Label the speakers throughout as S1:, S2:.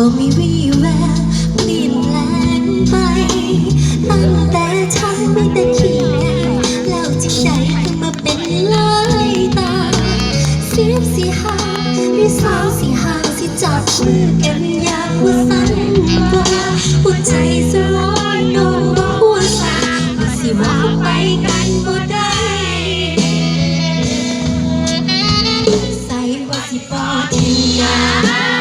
S1: บอกมีวีแววเปลี่ยนแปลงไป ตั้งแต่ทำไม่แต่ขี้แง่แล้วจะใช้ต้องมาเป็นลายตาเสียสีหาหรือสาวสีหา ชื่อกันยาวสันกว่าหัวใจสร้อโน่หัวสาสิว่าไปกันบ่ได้ใส่ว่าสิปอดทิ้งยา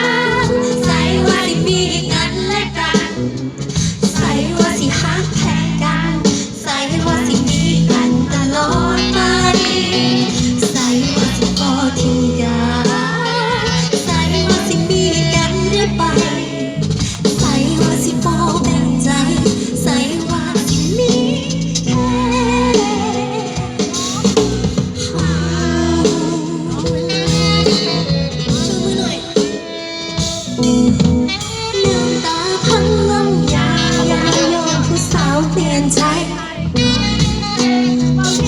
S1: น้ำตาพังลงยายาโยมผู้สาวเปลี่ยนใจ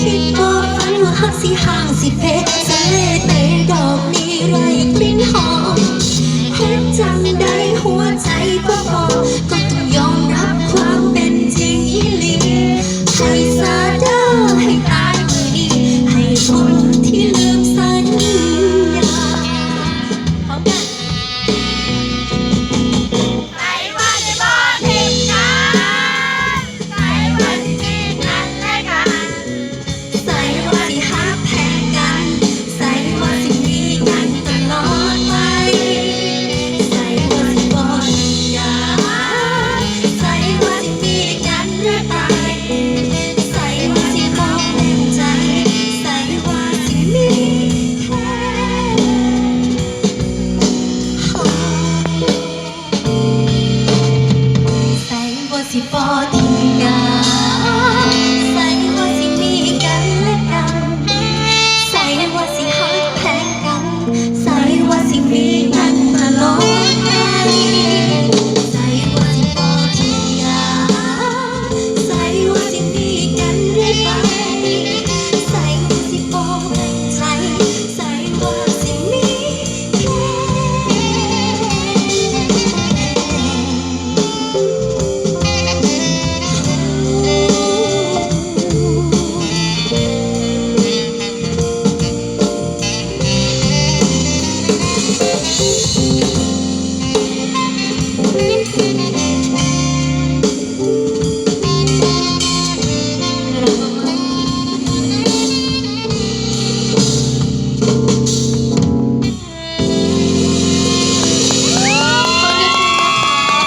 S1: คิดบ่ฝันว่าหักสิห่างสิเพสะเลเตดอกนี้ไรกลิ่นหอม 一样